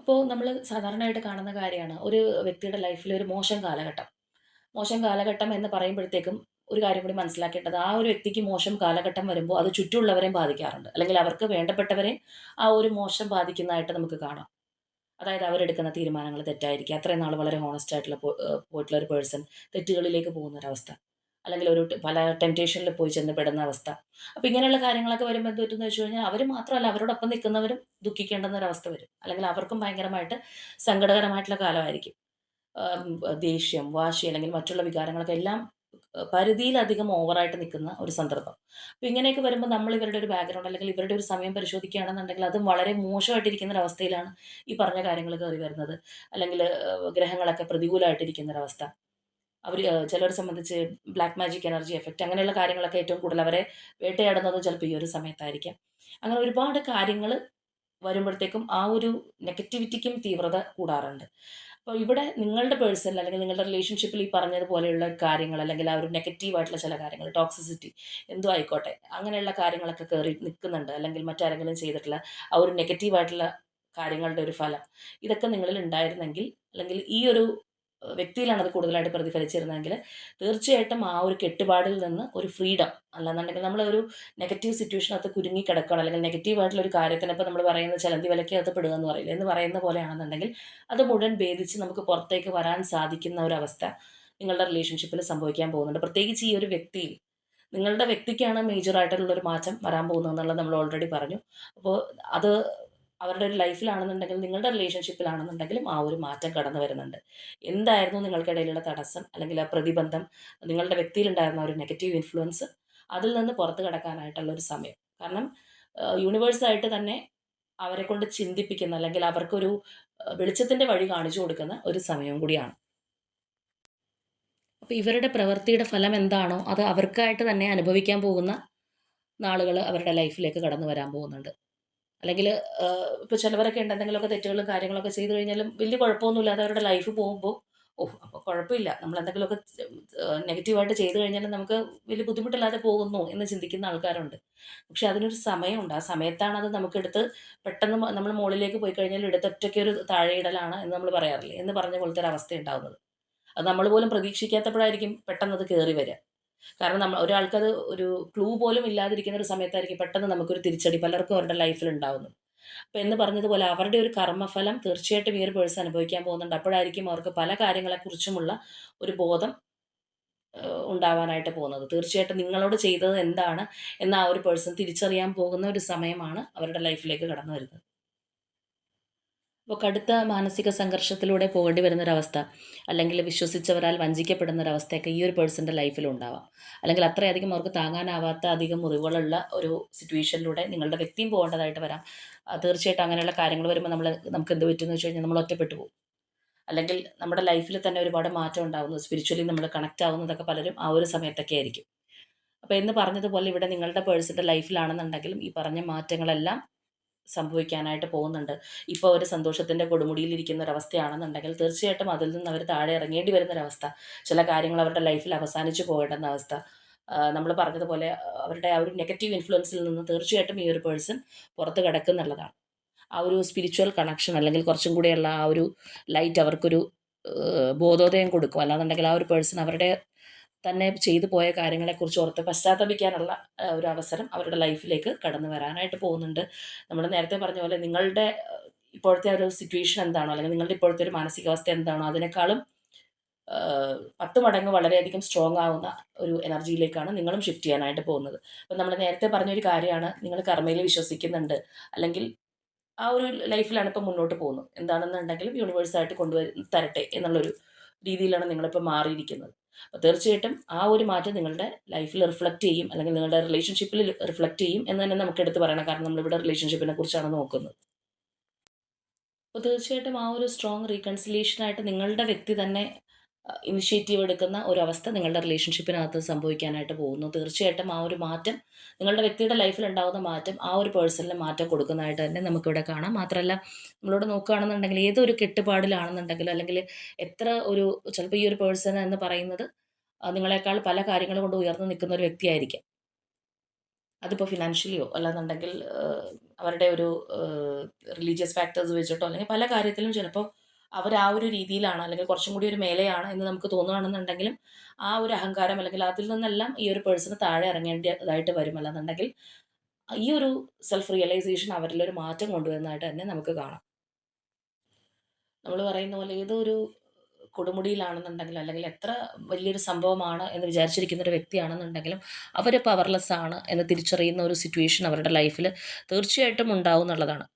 അപ്പോൾ നമ്മൾ സാധാരണയായിട്ട് കാണുന്ന കാര്യമാണ് ഒരു വ്യക്തിയുടെ ലൈഫിൽ ഒരു മോശം കാലഘട്ടം. മോശം കാലഘട്ടം എന്ന് പറയുമ്പോഴത്തേക്കും ഒരു കാര്യം കൂടി മനസ്സിലാക്കേണ്ടത്. ആ ഒരു വ്യക്തിക്ക് മോശം കാലഘട്ടം വരുമ്പോൾ അത് ചുറ്റുമുള്ളവരെയും ബാധിക്കാറുണ്ട്. അല്ലെങ്കിൽ അവർക്ക് വേണ്ടപ്പെട്ടവരെ ആ ഒരു മോശം ബാധിക്കുന്നതായിട്ട് നമുക്ക് കാണാം. അതായത് അവരെടുക്കുന്ന തീരുമാനങ്ങൾ തെറ്റായിരിക്കും. അത്രയും നാൾ വളരെ ഹോണസ്റ്റ് ആയിട്ടുള്ള പോയിട്ടുള്ള ഒരു പേഴ്സൺ തെറ്റുകളിലേക്ക് പോകുന്ന ഒരവസ്ഥ അല്ലെങ്കിൽ ഒരു പല ടെംപ്റ്റേഷനിൽ പോയി ചെന്ന് പെടുന്ന അവസ്ഥ. അപ്പോൾ ഇങ്ങനെയുള്ള കാര്യങ്ങളൊക്കെ വരുമ്പോൾ എന്ത് പറ്റുമെന്ന് വെച്ച് കഴിഞ്ഞാൽ അവർ മാത്രമല്ല അവരോടൊപ്പം നിൽക്കുന്നവരും ദുഃഖിക്കേണ്ടുന്ന ഒരവസ്ഥ വരും. അല്ലെങ്കിൽ അവർക്കും ഭയങ്കരമായിട്ട് സങ്കടകരമായിട്ടുള്ള കാലമായിരിക്കും. ദേഷ്യം വാശി അല്ലെങ്കിൽ മറ്റുള്ള വികാരങ്ങളൊക്കെ എല്ലാം പരിധിയിലധികം ഓവറായിട്ട് നിൽക്കുന്ന ഒരു സന്ദർഭം. അപ്പോൾ ഇങ്ങനെയൊക്കെ വരുമ്പോൾ നമ്മൾ ഇവരുടെ ഒരു ബാക്ക്ഗ്രൗണ്ട് അല്ലെങ്കിൽ ഇവരുടെ ഒരു സമയം പരിശോധിക്കുകയാണെന്നുണ്ടെങ്കിൽ അതും വളരെ മോശമായിട്ടിരിക്കുന്ന ഒരവസ്ഥയിലാണ് ഈ പറഞ്ഞ കാര്യങ്ങൾ കയറി വരുന്നത്. അല്ലെങ്കിൽ ഗ്രഹങ്ങളൊക്കെ പ്രതികൂലമായിട്ടിരിക്കുന്ന ഒരവസ്ഥ അവർ ചിലരെ സംബന്ധിച്ച് ബ്ലാക്ക് മാജിക് എനർജി എഫക്റ്റ് അങ്ങനെയുള്ള കാര്യങ്ങളൊക്കെ ഏറ്റവും കൂടുതൽ അവരെ വേട്ടയാടുന്നത് ചിലപ്പോൾ ഈ ഒരു സമയത്തായിരിക്കാം. അങ്ങനെ ഒരുപാട് കാര്യങ്ങൾ വരുമ്പോഴത്തേക്കും ആ ഒരു നെഗറ്റിവിറ്റിക്കും തീവ്രത കൂടാറുണ്ട്. അപ്പോൾ ഇവിടെ നിങ്ങളുടെ പേഴ്സണൽ അല്ലെങ്കിൽ നിങ്ങളുടെ റിലേഷൻഷിപ്പിൽ ഈ പറഞ്ഞതുപോലെയുള്ള കാര്യങ്ങൾ അല്ലെങ്കിൽ ആ ഒരു നെഗറ്റീവായിട്ടുള്ള ചില കാര്യങ്ങൾ ടോക്സിസിറ്റി എന്തോ ആയിക്കോട്ടെ അങ്ങനെയുള്ള കാര്യങ്ങളൊക്കെ കയറി നിൽക്കുന്നുണ്ട് അല്ലെങ്കിൽ മറ്റാരെങ്കിലും ചെയ്തിട്ടുള്ള ആ ഒരു നെഗറ്റീവായിട്ടുള്ള കാര്യങ്ങളുടെ ഒരു ഫലം ഇതൊക്കെ നിങ്ങളിൽ ഉണ്ടായിരുന്നെങ്കിൽ അല്ലെങ്കിൽ ഈ ഒരു വ്യക്തിയിലാണ് അത് കൂടുതലായിട്ട് പ്രതിഫലിച്ചിരുന്നതെങ്കിൽ തീർച്ചയായിട്ടും ആ ഒരു കെട്ടുപാടിൽ നിന്ന് ഒരു ഫ്രീഡം അല്ലാന്നുണ്ടെങ്കിൽ നമ്മളൊരു നെഗറ്റീവ് സിറ്റുവേഷനകത്ത് കുരുങ്ങി കിടക്കണം അല്ലെങ്കിൽ നെഗറ്റീവ് ആയിട്ടുള്ള ഒരു കാര്യത്തിന് ഇപ്പോൾ നമ്മൾ പറയുന്ന ചലന്തി വിലക്കകത്ത് പെടുക എന്ന് പറയില്ല? എന്ന് പറയുന്ന പോലെയാണെന്നുണ്ടെങ്കിൽ അത് മുഴുവൻ ഭേദിച്ച് നമുക്ക് പുറത്തേക്ക് വരാൻ സാധിക്കുന്ന ഒരവസ്ഥ നിങ്ങളുടെ റിലേഷൻഷിപ്പിൽ സംഭവിക്കാൻ പോകുന്നുണ്ട്. പ്രത്യേകിച്ച് ഈ ഒരു വ്യക്തിയിൽ നിങ്ങളുടെ വ്യക്തിക്കാണ് മേജർ ആയിട്ടുള്ള ഒരു മാറ്റം വരാൻ പോകുന്നത് എന്നുള്ളത് നമ്മൾ ഓൾറെഡി പറഞ്ഞു. അപ്പോൾ അത് അവരുടെ ഒരു ലൈഫിലാണെന്നുണ്ടെങ്കിലും നിങ്ങളുടെ റിലേഷൻഷിപ്പിലാണെന്നുണ്ടെങ്കിലും ആ ഒരു മാറ്റം കടന്നു വരുന്നുണ്ട്. എന്തായിരുന്നു നിങ്ങൾക്കിടയിലുള്ള തടസ്സം അല്ലെങ്കിൽ ആ പ്രതിബന്ധം? നിങ്ങളുടെ വ്യക്തിയിലുണ്ടായിരുന്ന ഒരു നെഗറ്റീവ് ഇൻഫ്ലുവൻസ് അതിൽ നിന്ന് പുറത്തു കടക്കാനായിട്ടുള്ള ഒരു സമയം. കാരണം യൂണിവേഴ്സായിട്ട് തന്നെ അവരെ കൊണ്ട് ചിന്തിപ്പിക്കുന്ന അല്ലെങ്കിൽ അവർക്കൊരു വെളിച്ചത്തിന്റെ വഴി കാണിച്ചു കൊടുക്കുന്ന ഒരു സമയം കൂടിയാണ്. അപ്പോൾ ഇവരുടെ പ്രവൃത്തിയുടെ ഫലം എന്താണോ അത് അവർക്കായിട്ട് തന്നെ അനുഭവിക്കാൻ പോകുന്ന നാളുകൾ അവരുടെ ലൈഫിലേക്ക് കടന്നു വരാൻ പോകുന്നുണ്ട്. അല്ലെങ്കിൽ ഇപ്പോൾ ചിലവരൊക്കെ ഉണ്ട് എന്തെങ്കിലുമൊക്കെ തെറ്റുകളും കാര്യങ്ങളൊക്കെ ചെയ്തു കഴിഞ്ഞാലും വലിയ കുഴപ്പമൊന്നുമില്ലാതെ അവരുടെ ലൈഫ് പോകുമ്പോൾ ഓ അപ്പോൾ കുഴപ്പമില്ല. നമ്മൾ എന്തെങ്കിലുമൊക്കെ നെഗറ്റീവായിട്ട് ചെയ്തു കഴിഞ്ഞാലും നമുക്ക് വലിയ ബുദ്ധിമുട്ടില്ലാതെ പോകുന്നു എന്ന് ചിന്തിക്കുന്ന ആൾക്കാരുണ്ട്. പക്ഷെ അതിനൊരു സമയമുണ്ട്. ആ സമയത്താണ് അത് നമുക്കെടുത്ത് പെട്ടെന്ന് നമ്മൾ മുകളിലേക്ക് പോയി കഴിഞ്ഞാൽ എടുത്തൊറ്റയ്ക്ക് ഒരു താഴെയിടലാണ് എന്ന് നമ്മൾ പറയാറില്ല? എന്ന് പറഞ്ഞ പോലത്തെ ഒരു അവസ്ഥ ഉണ്ടാകുന്നത് അത് നമ്മൾ പോലും പ്രതീക്ഷിക്കാത്തപ്പോഴായിരിക്കും പെട്ടെന്ന് അത് കയറി വരിക. കാരണം നമ്മൾ ഒരാൾക്കത് ഒരു ക്ലൂ പോലും ഇല്ലാതിരിക്കുന്ന ഒരു സമയത്തായിരിക്കും പെട്ടെന്ന് നമുക്കൊരു തിരിച്ചടി. പലർക്കും അവരുടെ ലൈഫിൽ ഉണ്ടാവുന്നത്. അപ്പോൾ എന്ന് പറഞ്ഞതുപോലെ അവരുടെ ഒരു കർമ്മഫലം തീർച്ചയായിട്ടും ഈ ഒരു പേഴ്സൺ അനുഭവിക്കാൻ പോകുന്നുണ്ട്. അപ്പോഴായിരിക്കും അവർക്ക് പല കാര്യങ്ങളെക്കുറിച്ചുമുള്ള ഒരു ബോധം ഉണ്ടാവാനായിട്ട് പോകുന്നത്. തീർച്ചയായിട്ടും നിങ്ങളോട് ചെയ്തത് എന്താണ്? എന്ന് ആ ഒരു പേഴ്സൺ തിരിച്ചറിയാൻ പോകുന്ന ഒരു സമയമാണ് അവരുടെ ലൈഫിലേക്ക് കടന്നു വരുന്നത്. അപ്പോൾ കടുത്ത മാനസിക സംഘർഷത്തിലൂടെ പോകേണ്ടി വരുന്നൊരവസ്ഥ അല്ലെങ്കിൽ വിശ്വസിച്ചവരാൽ വഞ്ചിക്കപ്പെടുന്ന ഒരവസ്ഥയൊക്കെ ഈ ഒരു പേഴ്സന്റെ ലൈഫിൽ ഉണ്ടാവാം. അല്ലെങ്കിൽ അത്രയധികം അവർക്ക് താങ്ങാനാവാത്ത അധികം മുറിവുകളുള്ള ഒരു സിറ്റുവേഷനിലൂടെ നിങ്ങളുടെ വ്യക്തിയും പോകേണ്ടതായിട്ട് വരാം. തീർച്ചയായിട്ടും അങ്ങനെയുള്ള കാര്യങ്ങൾ വരുമ്പോൾ നമ്മൾ നമുക്ക് എന്ത് പറ്റുമെന്ന് വെച്ച് കഴിഞ്ഞാൽ നമ്മൾ ഒറ്റപ്പെട്ടു പോകും. അല്ലെങ്കിൽ നമ്മുടെ ലൈഫിൽ തന്നെ ഒരുപാട് മാറ്റം ഉണ്ടാകുന്നു സ്പിരിച്വലി നമ്മൾ കണക്റ്റ് ആവുന്നതൊക്കെ പലരും ആ ഒരു സമയത്തൊക്കെ ആയിരിക്കും. അപ്പോൾ എന്ന് പറഞ്ഞതുപോലെ ഇവിടെ നിങ്ങളുടെ പേഴ്സന്റെ ലൈഫിലാണെന്നുണ്ടെങ്കിലും ഈ പറഞ്ഞ മാറ്റങ്ങളെല്ലാം സംഭവിക്കാനായിട്ട് പോകുന്നുണ്ട്. ഇപ്പോൾ അവർ സന്തോഷത്തിന്റെ കൊടുമുടിയിലിരിക്കുന്ന ഒരവസ്ഥയാണെന്നുണ്ടെങ്കിൽ തീർച്ചയായിട്ടും അതിൽ നിന്ന് അവർ താഴെ ഇറങ്ങേണ്ടി വരുന്നൊരവസ്ഥ ചില കാര്യങ്ങൾ അവരുടെ ലൈഫിൽ അവസാനിച്ചു പോകേണ്ടുന്ന അവസ്ഥ. നമ്മൾ പറഞ്ഞതുപോലെ അവരുടെ ആ ഒരു നെഗറ്റീവ് ഇൻഫ്ലുവൻസിൽ നിന്ന് തീർച്ചയായിട്ടും ഈ ഒരു പേഴ്സൺ പുറത്ത് കിടക്കുന്നുള്ളതാണ്. ആ ഒരു സ്പിരിച്വൽ കണക്ഷൻ അല്ലെങ്കിൽ കുറച്ചും കൂടെയുള്ള ആ ഒരു ലൈറ്റ് അവർക്കൊരു ബോധോദയം കൊടുക്കും. അല്ലാന്നുണ്ടെങ്കിൽ ആ ഒരു പേഴ്സൺ അവരുടെ തന്നെ ചെയ്തു പോയ കാര്യങ്ങളെക്കുറിച്ച് ഓർത്ത് പശ്ചാത്തപിക്കാനുള്ള ഒരു അവസരം അവരുടെ ലൈഫിലേക്ക് കടന്നു വരാനായിട്ട് പോകുന്നുണ്ട്. നമ്മൾ നേരത്തെ പറഞ്ഞ പോലെ നിങ്ങളുടെ ഇപ്പോഴത്തെ ഒരു സിറ്റുവേഷൻ എന്താണോ അല്ലെങ്കിൽ നിങ്ങളുടെ ഇപ്പോഴത്തെ ഒരു മാനസികാവസ്ഥ എന്താണോ അതിനേക്കാളും പത്ത് മടങ്ങ് വളരെയധികം സ്ട്രോങ് ആവുന്ന ഒരു എനർജിയിലേക്കാണ് നിങ്ങളും ഷിഫ്റ്റ് ചെയ്യാനായിട്ട് പോകുന്നത്. അപ്പം നമ്മൾ നേരത്തെ പറഞ്ഞൊരു കാര്യമാണ് നിങ്ങൾ കർമ്മയിൽ വിശ്വസിക്കുന്നുണ്ട്. അല്ലെങ്കിൽ ആ ഒരു ലൈഫിലാണ് ഇപ്പം മുന്നോട്ട് പോകുന്നത്. എന്താണെന്നുണ്ടെങ്കിലും യൂണിവേഴ്സായിട്ട് കൊണ്ടുവരും തരട്ടെ എന്നുള്ളൊരു രീതിയിലാണ് നിങ്ങളിപ്പോൾ മാറിയിരിക്കുന്നത്. അപ്പോൾ തീർച്ചയായിട്ടും ആ ഒരു മാറ്റം നിങ്ങളുടെ ലൈഫിൽ റിഫ്ലക്റ്റ് ചെയ്യും അല്ലെങ്കിൽ നിങ്ങളുടെ റിലേഷൻഷിപ്പിൽ റിഫ്ലക്റ്റ് ചെയ്യും എന്ന് തന്നെ നമുക്ക് എടുത്ത് പറയണം. കാരണം നമ്മളിവിടെ റിലേഷൻഷിപ്പിനെ കുറിച്ചാണ് നോക്കുന്നത്. അപ്പോൾ തീർച്ചയായിട്ടും ആ ഒരു സ്ട്രോങ് റീകൺസിലിയേഷനായിട്ട് നിങ്ങളുടെ വ്യക്തി തന്നെ ഇനിഷ്യേറ്റീവ് എടുക്കുന്ന ഒരവസ്ഥ നിങ്ങളുടെ റിലേഷൻഷിപ്പിനകത്ത് സംഭവിക്കാനായിട്ട് പോകുന്നു. തീർച്ചയായിട്ടും ആ ഒരു മാറ്റം നിങ്ങളുടെ വ്യക്തിയുടെ ലൈഫിൽ ഉണ്ടാകുന്ന മാറ്റം ആ ഒരു പേഴ്സണിന് മാറ്റം കൊടുക്കുന്നതായിട്ട് തന്നെ നമുക്കിവിടെ കാണാം. മാത്രമല്ല നമ്മളോട് നോക്കുകയാണെന്നുണ്ടെങ്കിൽ ഏതൊരു കെട്ടുപാടിലാണെന്നുണ്ടെങ്കിലും അല്ലെങ്കിൽ എത്ര ഒരു ചിലപ്പോൾ ഈ ഒരു പേഴ്സൺ എന്ന് പറയുന്നത് നിങ്ങളെക്കാൾ പല കാര്യങ്ങൾ കൊണ്ട് ഉയർന്നു നിൽക്കുന്ന ഒരു വ്യക്തിയായിരിക്കാം. അതിപ്പോൾ ഫിനാൻഷ്യലിയോ അല്ലാന്നുണ്ടെങ്കിൽ അവരുടെ ഒരു റിലീജിയസ് ഫാക്ടേഴ്സ് വെച്ചിട്ടോ അല്ലെങ്കിൽ പല കാര്യത്തിലും ചിലപ്പോൾ അവർ ആ ഒരു രീതിയിലാണ് അല്ലെങ്കിൽ കുറച്ചും കൂടി ഒരു മേലെയാണ് എന്ന് നമുക്ക് തോന്നുകയാണെന്നുണ്ടെങ്കിലും ആ ഒരു അഹങ്കാരം അല്ലെങ്കിൽ അതിൽ നിന്നെല്ലാം ഈ ഒരു പേഴ്സണ് താഴെ ഇറങ്ങേണ്ടതായിട്ട് വരും അല്ലാന്നുണ്ടെങ്കിൽ ഈ ഒരു സെൽഫ് റിയലൈസേഷൻ അവരിൽ ഒരു മാറ്റം കൊണ്ടുവരുന്നതായിട്ട് തന്നെ നമുക്ക് കാണാം. നമ്മൾ പറയുന്ന പോലെ ഏതൊരു കൊടുമുടിയിലാണെന്നുണ്ടെങ്കിലും അല്ലെങ്കിൽ എത്ര വലിയൊരു സംഭവമാണ് എന്ന് വിചാരിച്ചിരിക്കുന്ന ഒരു വ്യക്തിയാണെന്നുണ്ടെങ്കിലും അവർ പവർലെസ് ആണ് എന്ന് തിരിച്ചറിയുന്ന ഒരു സിറ്റുവേഷൻ അവരുടെ ലൈഫിൽ തീർച്ചയായിട്ടും ഉണ്ടാവും എന്നുള്ളതാണ്.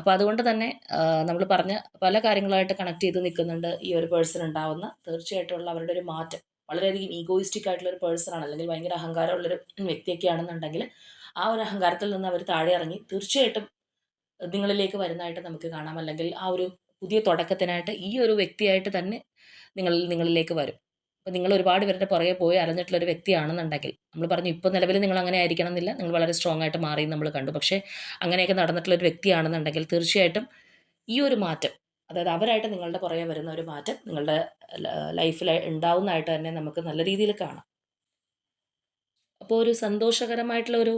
അപ്പോൾ അതുകൊണ്ട് തന്നെ നമ്മൾ പറഞ്ഞ പല കാര്യങ്ങളായിട്ട് കണക്ട് ചെയ്ത് നിൽക്കുന്നുണ്ട് ഈ ഒരു പേഴ്സൺ ഉണ്ടാവുന്ന. തീർച്ചയായിട്ടുള്ള അവരുടെ ഒരു മാറ്റം വളരെയധികം ഈഗോയിസ്റ്റിക് ആയിട്ടുള്ള ഒരു പേഴ്സണാണ് അല്ലെങ്കിൽ ഭയങ്കര അഹങ്കാരമുള്ളൊരു വ്യക്തിയൊക്കെ ആണെന്നുണ്ടെങ്കിൽ ആ ഒരു അഹങ്കാരത്തിൽ നിന്ന് അവർ താഴെ ഇറങ്ങി തീർച്ചയായിട്ടും നിങ്ങളിലേക്ക് വരുന്നതായിട്ട് നമുക്ക് കാണാം. അല്ലെങ്കിൽ ആ ഒരു പുതിയ തുടക്കത്തിനായിട്ട് ഈ ഒരു വ്യക്തിയായിട്ട് തന്നെ നിങ്ങൾ നിങ്ങളിലേക്ക് വരും. അപ്പോൾ നിങ്ങൾ ഒരുപാട് പേരുടെ പുറകെ പോയി അലഞ്ഞിട്ടുള്ള ഒരു വ്യക്തിയാണെന്നുണ്ടെങ്കിൽ നമ്മൾ പറഞ്ഞു ഇപ്പോൾ നിലവിൽ നിങ്ങൾ അങ്ങനെ ആയിരിക്കണം എന്നില്ല നിങ്ങൾ വളരെ സ്ട്രോങ് ആയിട്ട് മാറി നമ്മൾ കണ്ടു. പക്ഷേ അങ്ങനെയൊക്കെ നടന്നിട്ടുള്ള ഒരു വ്യക്തിയാണെന്നുണ്ടെങ്കിൽ തീർച്ചയായിട്ടും ഈ ഒരു മാറ്റം അതായത് അവരായിട്ട് നിങ്ങളുടെ പുറകെ വരുന്ന ഒരു മാറ്റം നിങ്ങളുടെ ലൈഫിൽ ഉണ്ടാവുന്നതായിട്ട് തന്നെ നമുക്ക് നല്ല രീതിയിൽ കാണാം. അപ്പോൾ ഒരു സന്തോഷകരമായിട്ടുള്ള ഒരു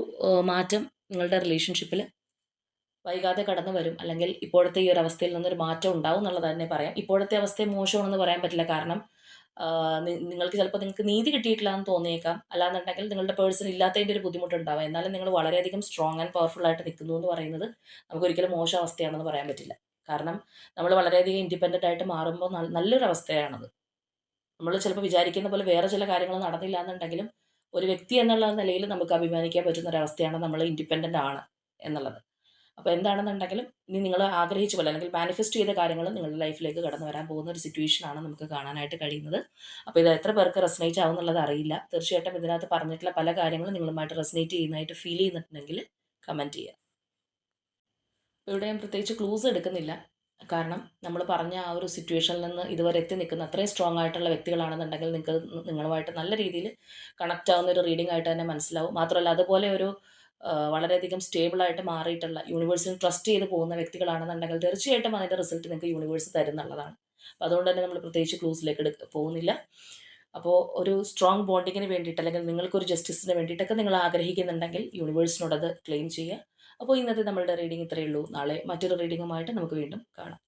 മാറ്റം നിങ്ങളുടെ റിലേഷൻഷിപ്പിൽ വൈകാതെ കടന്നു വരും. അല്ലെങ്കിൽ ഇപ്പോഴത്തെ ഈ ഒരു അവസ്ഥയിൽ നിന്നൊരു മാറ്റം ഉണ്ടാവും എന്നുള്ളത് തന്നെ പറയാം. ഇപ്പോഴത്തെ അവസ്ഥയെ മോശമാണെന്ന് പറയാൻ പറ്റില്ല. കാരണം നിങ്ങൾക്ക് ചിലപ്പോൾ നിങ്ങൾക്ക് നീതി കിട്ടിയിട്ടില്ല എന്ന് തോന്നിയേക്കാം. അല്ലാന്നുണ്ടെങ്കിൽ നിങ്ങളുടെ പേഴ്സൺ ഇല്ലാത്തതിന്റെ ഒരു ബുദ്ധിമുട്ടുണ്ടാവാം. എന്നാലും നിങ്ങൾ വളരെയധികം സ്ട്രോങ് ആൻഡ് പവർഫുൾ ആയിട്ട് നിൽക്കുന്നു എന്ന് പറയുന്നത് നമുക്ക് ഒരിക്കലും മോശം അവസ്ഥയാണെന്ന് പറയാൻ പറ്റില്ല. കാരണം നമ്മൾ വളരെയധികം ഇൻഡിപെൻഡന്റ് ആയിട്ട് മാറുമ്പോൾ നല്ല- നല്ലൊരു അവസ്ഥയാണത്. നമ്മൾ ചിലപ്പോൾ വിചാരിക്കുന്ന പോലെ വേറെ ചില കാര്യങ്ങൾ നടന്നില്ല എന്നുണ്ടെങ്കിലും ഒരു വ്യക്തി എന്നുള്ള നിലയിൽ നമുക്ക് അഭിമാനിക്കാൻ പറ്റുന്ന ഒരവസ്ഥയാണ് നമ്മൾ ഇൻഡിപെൻഡന്റ് ആണ് എന്നുള്ളത്. അപ്പോൾ എന്താണെന്നുണ്ടെങ്കിലും ഇനി നിങ്ങൾ ആഗ്രഹിച്ച പോലെ അല്ലെങ്കിൽ മാനിഫെസ്റ്റ് ചെയ്ത കാര്യങ്ങൾ നിങ്ങളുടെ ലൈഫിലേക്ക് കടന്നു വരാൻ പോകുന്ന ഒരു സിറ്റുവേഷൻ ആണ് നമുക്ക് കാണാനായിട്ട് കഴിയുന്നത്. അപ്പോൾ ഇത് എത്ര പേർക്ക് റെസനേറ്റ് ആവും എന്നുള്ളത് അറിയില്ല. തീർച്ചയായിട്ടും ഇതിനകത്ത് പറഞ്ഞിട്ടുള്ള പല കാര്യങ്ങളും നിങ്ങളുമായിട്ട് റെസനേറ്റ് ചെയ്യുന്നതായിട്ട് ഫീൽ ചെയ്യുന്നുണ്ടെങ്കിൽ കമന്റ് ചെയ്യുക. ഇവിടെ ഞാൻ പ്രത്യേകിച്ച് ക്ലൂസ് എടുക്കുന്നില്ല. കാരണം നമ്മൾ പറഞ്ഞ ആ ഒരു സിറ്റുവേഷനിൽ നിന്ന് ഇതുവരെ എത്തി നിൽക്കുന്ന അത്രയും സ്ട്രോങ് ആയിട്ടുള്ള വ്യക്തികളാണെന്നുണ്ടെങ്കിൽ നിങ്ങൾക്ക് നിങ്ങളുമായിട്ട് നല്ല രീതിയിൽ കണക്റ്റ് ആവുന്ന ഒരു റീഡിംഗ് ആയിട്ട് തന്നെ മനസ്സിലാവും. മാത്രമല്ല അതുപോലെ ഒരു വളരെയധികം സ്റ്റേബിൾ ആയിട്ട് മാറിയിട്ടുള്ള യൂണിവേഴ്സിന് ട്രസ്റ്റ് ചെയ്ത് പോകുന്ന വ്യക്തികളാണെന്നുണ്ടെങ്കിൽ തീർച്ചയായിട്ടും അതിന്റെ റിസൾട്ട് നിങ്ങൾക്ക് യൂണിവേഴ്സ് തരുന്നുള്ളതാണ്. അപ്പോൾ അതുകൊണ്ട് തന്നെ നമ്മൾ പ്രത്യേകിച്ച് ക്ലൂസിലേക്ക് എടുക്ക പോകുന്നില്ല. അപ്പോൾ ഒരു സ്ട്രോങ് ബോണ്ടിങ്ങിന് വേണ്ടിയിട്ട് അല്ലെങ്കിൽ നിങ്ങൾക്കൊരു ജസ്റ്റിസിന് വേണ്ടിയിട്ടൊക്കെ നിങ്ങൾ ആഗ്രഹിക്കുന്നുണ്ടെങ്കിൽ യൂണിവേഴ്സിനോടത് ക്ലെയിം ചെയ്യുക. അപ്പോൾ ഇന്നത്തെ നമ്മളുടെ റീഡിംഗ് ഇത്രയേ ഉള്ളൂ. നാളെ മറ്റൊരു റീഡിങ്ങുമായിട്ട് നമുക്ക് വീണ്ടും കാണാം.